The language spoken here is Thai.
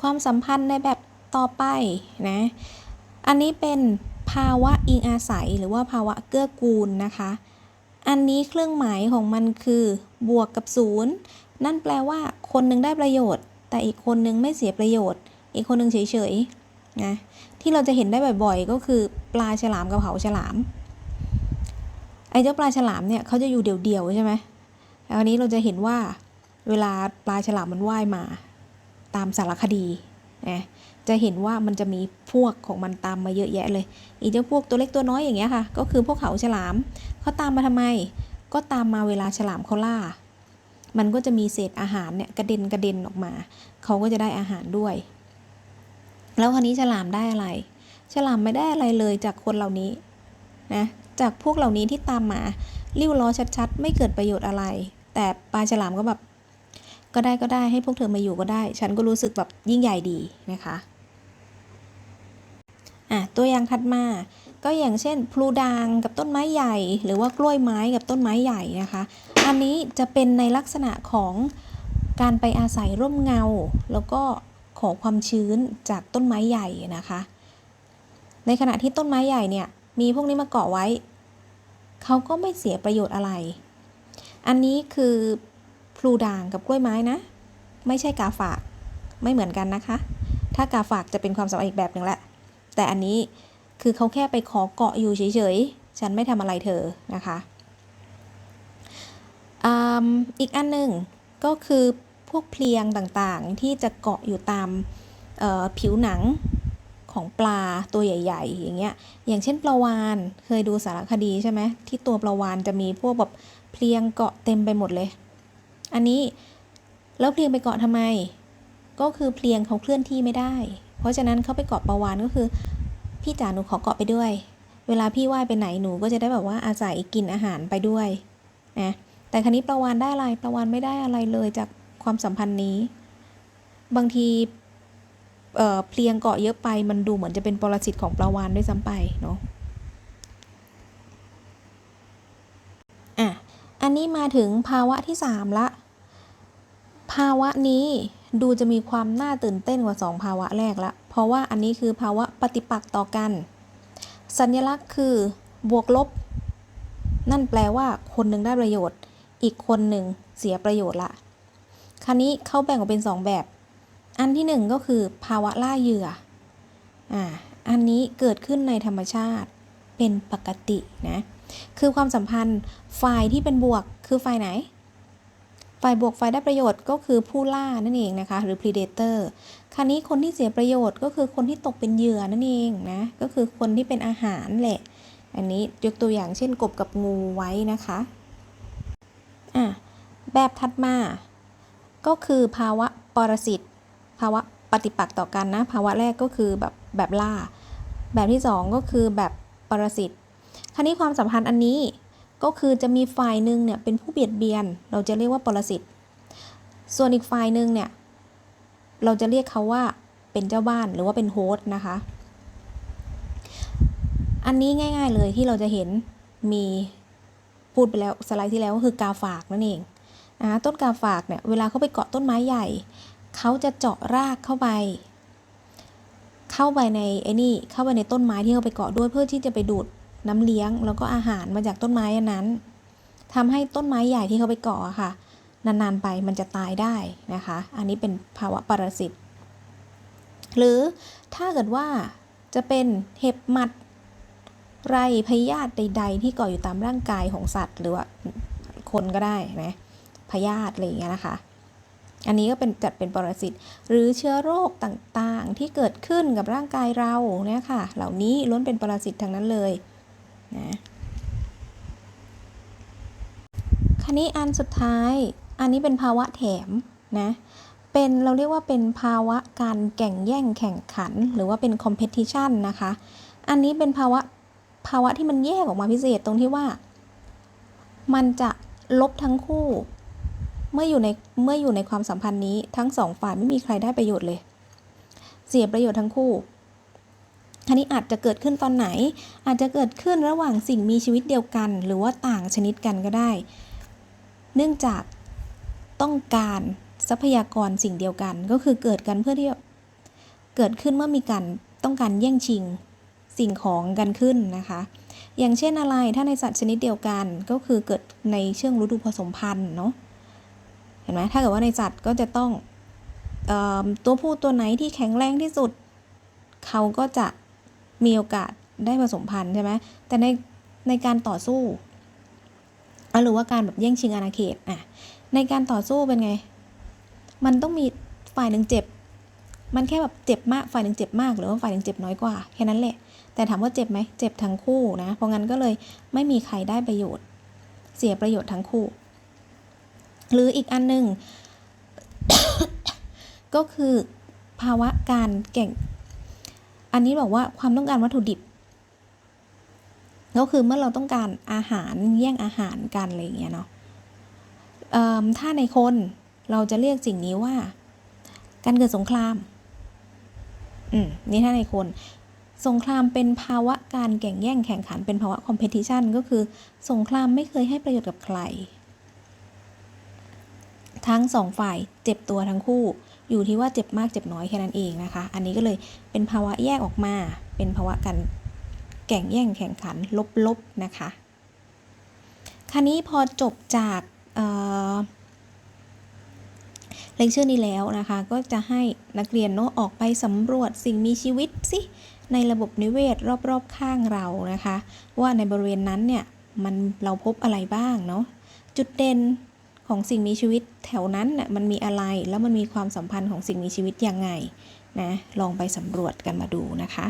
ความสัมพันธ์ในแบบต่อไปนะ อันนี้เป็นภาวะอิงอาศัยหรือว่าภาวะเกื้อกูลนะคะ อันนี้เครื่องหมายของมันคือบวกกับศูนย์นั่นแปลว่าคนหนึ่งได้ประโยชน์ แต่อีกคนหนึ่งไม่เสียประโยชน์ อีกคนหนึ่งเฉยๆนะที่เราจะเห็นได้บ่อยๆ ก็คือปลาฉลามกับเขาฉลามไอ้เจ้าปลาฉลามเนี่ยเขาจะอยู่เดี่ยวๆใช่ไหมแล้วอันนี้เราจะเห็นว่าเวลาปลาฉลามมันว่ายมา ตามสารคดีนะจะเห็นว่ามันจะมีพวกของมันตามมาเยอะแยะเลยอีเจ้าพวกตัวเล็กตัวน้อยอย่างเงี้ยค่ะ ก็คือพวกเขาฉลามเขาตามมาทำไม ก็ตามมาเวลาฉลามเขาล่า มันก็จะมีเศษอาหารเนี่ยกระเด็นกระเด็นออกมา เขาก็จะได้อาหารด้วย แล้วคราวนี้ฉลามได้อะไร ฉลามไม่ได้อะไรเลยจากคนเหล่านี้นะจากพวกเหล่านี้ที่ตามมา ริ้วล้อชัดๆ ไม่เกิดประโยชน์อะไร แต่ปลาฉลามก็แบบ ก็ได้ก็ได้ให้พวกเธอมาอยู่ก็ได้ ฉันก็รู้สึกแบบยิ่งใหญ่ดีนะคะอะตัวอย่างถัดมาก็อย่างเช่นพลูด่างกับต้นไม้ใหญ่ หรือว่ากล้วยไม้กับต้นไม้ใหญ่นะคะ อันนี้จะเป็นในลักษณะของการไปอาศัยร่มเงา แล้วก็ขอความชื้นจากต้นไม้ใหญ่นะคะ ในขณะที่ต้นไม้ใหญ่เนี่ยมีพวกนี้มาเกาะไว้ เขาก็ไม่เสียประโยชน์อะไร อันนี้คือ ลูด่างกับกล้วยไม้นะ ไม่ใช่กาฝาก ไม่เหมือนกันนะคะ ถ้ากาฝากจะเป็นความสัมพันธ์อีกแบบหนึ่งแหละ แต่อันนี้คือเขาแค่ไปขอเกาะอยู่เฉยๆ ฉันไม่ทำอะไรเธอนะคะอีกอันหนึ่งก็คือพวกเพลียงต่างๆ ที่จะเกาะอยู่ตามผิวหนังของปลาตัวใหญ่ ๆ อย่างเงี้ย อย่างเช่นปลาวานเคยดูสารคดีใช่ไหมที่ตัวปลาวานจะมีพวกแบบเพลียงเกาะเต็มไปหมดเลย อันนี้แล้วเพลียงไปเกาะทำไม ก็คือเพลียงเขาเคลื่อนที่ไม่ได้ เพราะฉะนั้นเขาไปเกาะปลาวานก็คือ พี่จ๋าหนูขอเกาะไปด้วย เวลาพี่ว่ายไปไหนหนูก็จะได้แบบว่าอาศัยกินอาหารไปด้วยนะแต่ครั้นี้ปลาวานได้อะไรปลาวานไม่ได้อะไรเลยจากความสัมพันธ์นี้ บางทีเเพลียงเกาะเยอะไปมันดูเหมือนจะเป็นปรสิตของปลาวานด้วยซ้ำไปเนาะ อันนี้มาถึงภาวะที่ 3 ละ ภาวะนี้ดูจะมีความน่าตื่นเต้นกว่า 2 ภาวะแรกละ เพราะว่าอันนี้คือภาวะปฏิปักษ์ต่อกัน สัญลักษณ์คือบวกลบ นั่นแปลว่าคนหนึ่งได้ประโยชน์ อีกคนหนึ่งเสียประโยชน์ละคราวนี้เขาแบ่งออกเป็น 2 แบบ อันที่ 1 ก็คือภาวะล่าเหยื่อ อ่า อันนี้เกิดขึ้นในธรรมชาติเป็นปกตินะ คือความสัมพันธ์ฝ่ายที่เป็นบวกคือฝ่ายไหน ฝ่ายบวกฝ่ายได้ประโยชน์ก็คือผู้ล่านั่นเองนะคะ หรือ predator คราวนี้คนที่เสียประโยชน์ก็คือคนที่ตกเป็นเหยื่อนั่นเองนะ ก็คือคนที่เป็นอาหารแหละ อันนี้ยกตัวอย่างเช่นกบกับงูไว้นะคะอะแบบถัดมา ก็คือภาวะปรสิต ภาวะปฏิปักษ์ต่อกันนะ ภาวะแรกก็คือแบบแบบล่า แบบที่ 2 ก็คือแบบปรสิต คราวนี้ความสัมพันธ์อันนี้ก็คือจะมีฝ่ายหนึ่งเนี่ยเป็นผู้เบียดเบียน เราจะเรียกว่าปรสิต ส่วนอีกฝ่ายหนึ่งเนี่ยเราจะเรียกเขาว่าเป็นเจ้าบ้านหรือว่าเป็นโฮสต์นะคะ อันนี้ง่าย ๆเลยที่เราจะเห็นมีพูดไปแล้วสไลด์ที่แล้วก็คือกาฝากนั่นเองนะต้นกาฝากเนี่ยเวลาเขาไปเกาะต้นไม้ใหญ่ เขาจะเจาะรากเข้าไป เข้าไปในไอ้นี่เข้าไปในต้นไม้ที่เขาไปเกาะด้วยเพื่อที่จะไปดูด น้ำเลี้ยง แล้วก็อาหารมาจากต้นไม้อันนั้นทำให้ต้นไม้ใหญ่ที่เขาไปเกาะค่ะ นานๆไปมันจะตายได้นะคะ อันนี้เป็นภาวะปรสิตหรือถ้าเกิดว่าจะเป็นเห็บหมัดไรพยาธิใด ๆ ที่เกาะอยู่ตามร่างกายของสัตว์ หรือว่าคนก็ได้นะพยาธิอะไรอย่างเงี้ยนะคะ อันนี้ก็เป็นจัดเป็นปรสิตหรือเชื้อโรคต่างๆที่เกิดขึ้นกับร่างกายเราเนี่ยค่ะ เหล่านี้ล้วนเป็นปรสิตทั้งนั้นเลย นะคันนี้อันสุดท้าย อันนี้เป็นภาวะแถมนะ เป็นเราเรียกว่าเป็นภาวะการแข่งแย่งแข่งขัน หรือว่าเป็น competition นะคะ อันนี้เป็นภาวะภาวะที่มันแยกออกมาพิเศษตรงที่ว่า มันจะลบทั้งคู่ เมื่ออยู่ในเมื่ออยู่ในความสัมพันธ์นี้ทั้งสองฝ่ายไม่มีใครได้ประโยชน์เลย เสียประโยชน์ทั้งคู่ อันนี้อาจจะเกิดขึ้นตอนไหน อาจจะเกิดขึ้นระหว่างสิ่งมีชีวิตเดียวกัน หรือว่าต่างชนิดกันก็ได้ เนื่องจากต้องการทรัพยากรสิ่งเดียวกัน ก็คือเกิดกันเพื่อที่เกิดขึ้นเมื่อมีการต้องการแย่งชิงสิ่งของกันขึ้นนะคะ อย่างเช่นอะไรถ้าในสัตว์ชนิดเดียวกันก็คือเกิดในเช่วงฤดูผสมพันธุ์เนาะเห็นไหมถ้าเกิดว่าในสัตว์ก็จะต้องออตัวผู้ตัวไหนที่แข็งแรงที่สุด เขาก็จะ มีโอกาสได้ผสมพันธุ์ใช่ไหมแต่ในในการต่อสู้หรือว่าการแบบแย่งชิงอาณาเขตอะในการต่อสู้เป็นไง มันต้องมีฝ่ายหนึ่งเจ็บ มันแค่แบบเจ็บมากฝ่ายหนึ่งเจ็บมากหรือว่าฝ่ายหนึ่งเจ็บน้อยกว่าแค่นั้นแหละ แต่ถามว่าเจ็บไหมเจ็บทั้งคู่นะเพราะงั้นก็เลยไม่มีใครได้ประโยชน์ เสียประโยชน์ทั้งคู่ หรืออีกอันหนึ่งก็คือภาวะการแก่ง อันนี้บอกว่าความต้องการวัตถุดิบ ก็คือเมื่อเราต้องการอาหารแย่งอาหารกันอะไรอย่างเงี้ยเนาะถ้าในคนเราจะเรียกสิ่งนี้ว่า การเกิดสงคราม อืมนี่ถ้าในคน สงครามเป็นภาวะการแข่งแย่งแข่งขันเป็นภาวะ competition ก็คือ สงครามไม่เคยให้ประโยชน์กับใคร ทั้งสองฝ่ายเจ็บตัวทั้งคู่ อยู่ที่ว่าเจ็บมากเจ็บน้อยแค่นั้นเองนะคะ อันนี้ก็เลยเป็นภาวะแยกออกมา เป็นภาวะการแข่งแย่งแข่งขันลบๆนะคะคราวนี้พอจบจากเเลคเชอร์นี้แล้วนะคะ ก็จะให้นักเรียนเนาะออกไปสำรวจสิ่งมีชีวิตสิในระบบนิเวศรอบๆข้างเรานะคะ ว่าในบริเวณนั้นเนี่ยมันเราพบอะไรบ้างเนาะจุดเด่น ของสิ่งมีชีวิตแถวนั้นน่ะมันมีอะไรแล้วมันมีความสัมพันธ์ของสิ่งมีชีวิตยังไงนะลองไปสำรวจกันมาดูนะคะ